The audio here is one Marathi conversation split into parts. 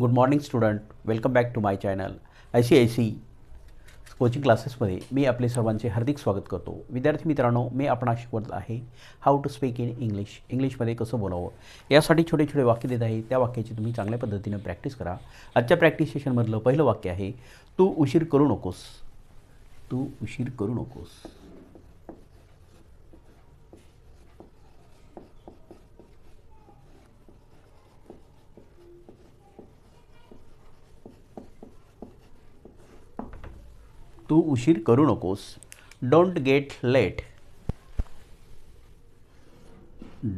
Good morning student welcome back to my channel I C I C coaching क्लासेसमध्ये मी आपले सर्वांचे हार्दिक स्वागत करतो. विद्यार्थी मित्रांनो मी आपण शिकवत आहे how to speak in English इंग्लिशमध्ये कसं बोलावं? यासाठी छोटे छोटे वाक्य देत आहे. त्या वाक्याची तुम्ही चांगल्या पद्धतीनं प्रॅक्टिस करा. आजच्या प्रॅक्टिस सेशनमधलं पहिलं वाक्य आहे तू उशीर करू नकोस. तू उशीर करू नकोस. तू उशीर करू नकोस. Don't get late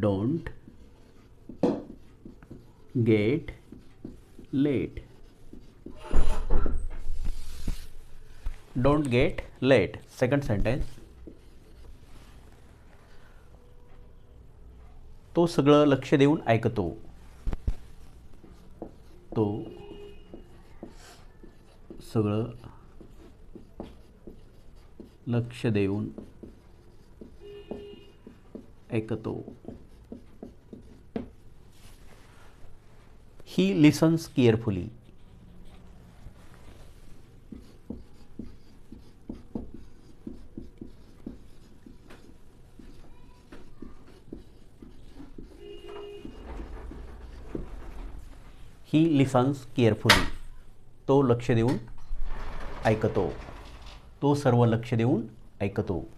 don't get late don't get late second sentence तो सगळं लक्ष देऊन ऐकतो. तो सगळं लक्ष देऊन ऐकतो. He listens carefully he listens carefully तो लक्ष देऊन ऐकतो. तो सर्व लक्ष देऊन ऐकतो.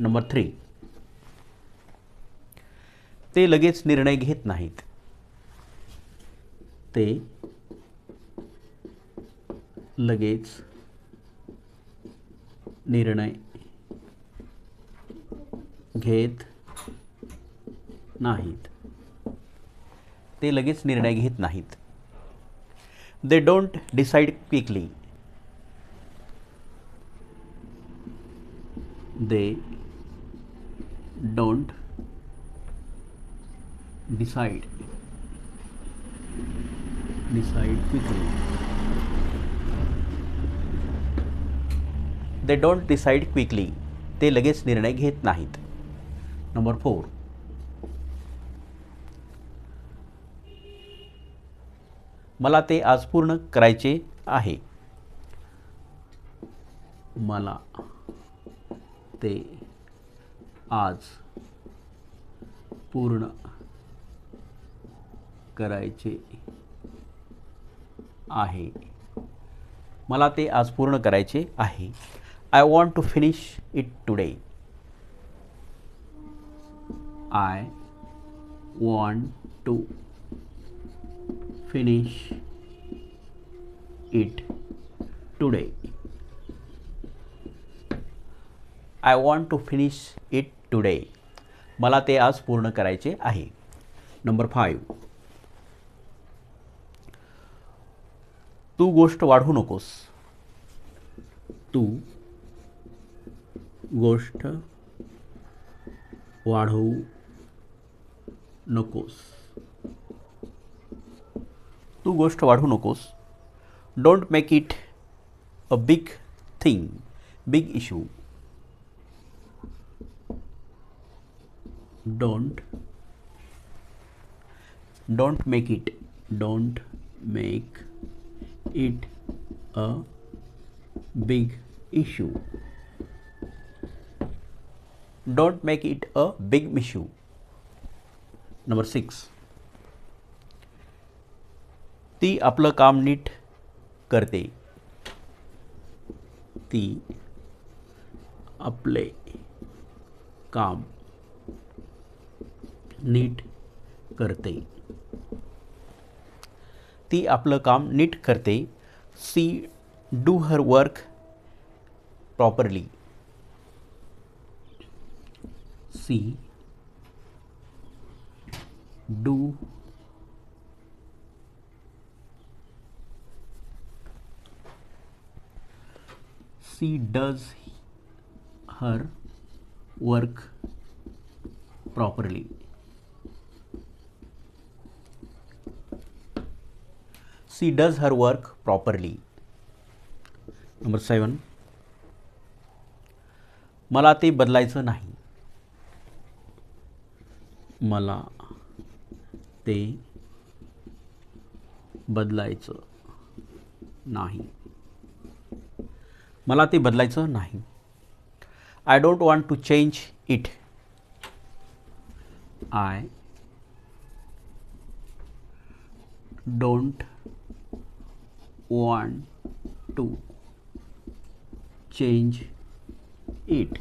Number three. ते लगेच निर्णय घेत नाहीत. ते लगेच निर्णय घेत नाहीत. ते लगेच निर्णय घेत नाहीत. They don't decide quickly they don't decide decide quickly they don't decide quickly ते लगेच निर्णय घेत नाहीत नंबर फोर मला ते आज पूर्ण करायचे आहे मला ते आज पूर्ण करायचे आहे. मला ते आज पूर्ण करायचे आहे. I want to finish it today I want to finish it today I want to finish it today. मला ते आज पूर्ण करायचे आहे. Number five. तू गोष्ट वाढवू नकोस. तू गोष्ट वाढवू नकोस. तू गोष्ट वाढवू नकोस. Don't make it a big thing big issue don't don't make it don't make it a big issue don't make it a big issue number 6 ती आपलं काम नीट करते ती आपले काम नीट करते. ती आपलं काम नीट करते. She, do her work properly. She, do she, does her work properly. She does her work properly number seven मला ते बदलायचं नाही. मला ते बदलायचं नाही. मला ते बदलायचं नाही. I don't want to change it I don't want to change it.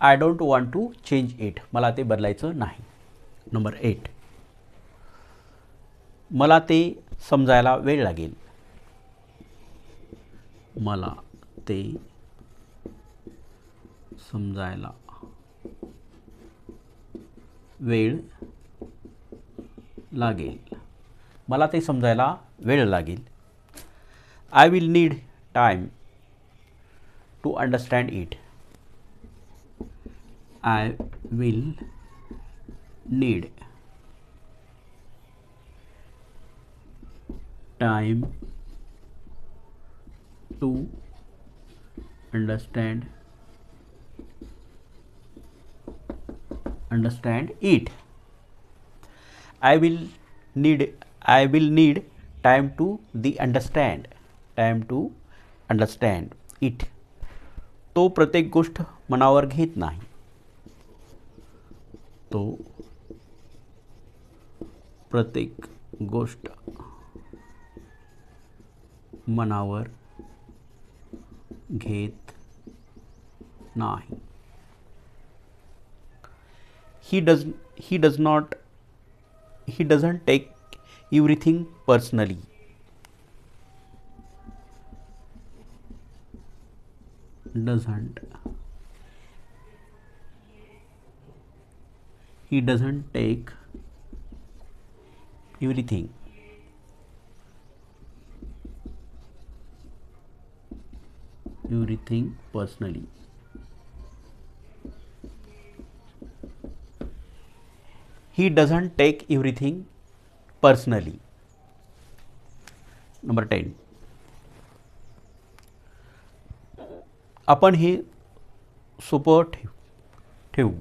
I don't want to change it मला ते बदलायचं नाही. नंबर एट मला ते समजायला वेळ लागेल. मला ते समजायला वेळ लागेल. मला ते समजायला वेळ लागेल. I will need time to understand it. I will need time to understand understand it i will need i will need time to the understand time to understand it तो प्रत्येक गोष्ट मनावर घेत नाही. तो प्रत्येक गोष्ट मनावर घेत नाही. He does he does not he doesn't take everything personally doesn't. He doesn't take everything. Everything personally. He doesn't take everything personally. Number 10 आपण हे सोपं ठेव ठेवू.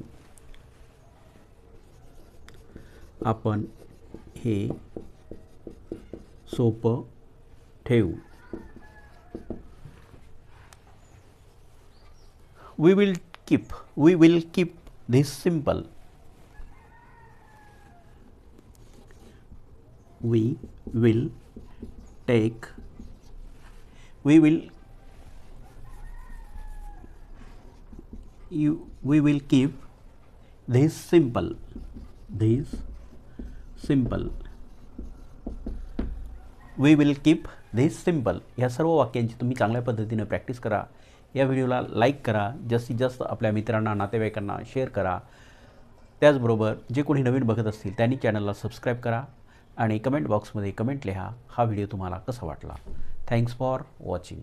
आपण हे सोपं ठेवू. We will keep we will keep this simple we will take we will you we will keep this simple this simple. We will keep this simple ह्या सर्व वाक्यांची तुम्ही चांगल्या पद्धतीनं प्रॅक्टिस करा. या व्हिडिओला लाईक करा. जास्तीत जास्त आपल्या मित्रांना नातेवाईकांना शेअर करा. त्याचबरोबर जे कोणी नवीन बघत असतील त्यांनी चॅनलला सबस्क्राईब करा आणि कमेंट बॉक्समध्ये कमेंट लिहा. हा व्हिडिओ तुम्हाला कसा वाटला? Thanks for watching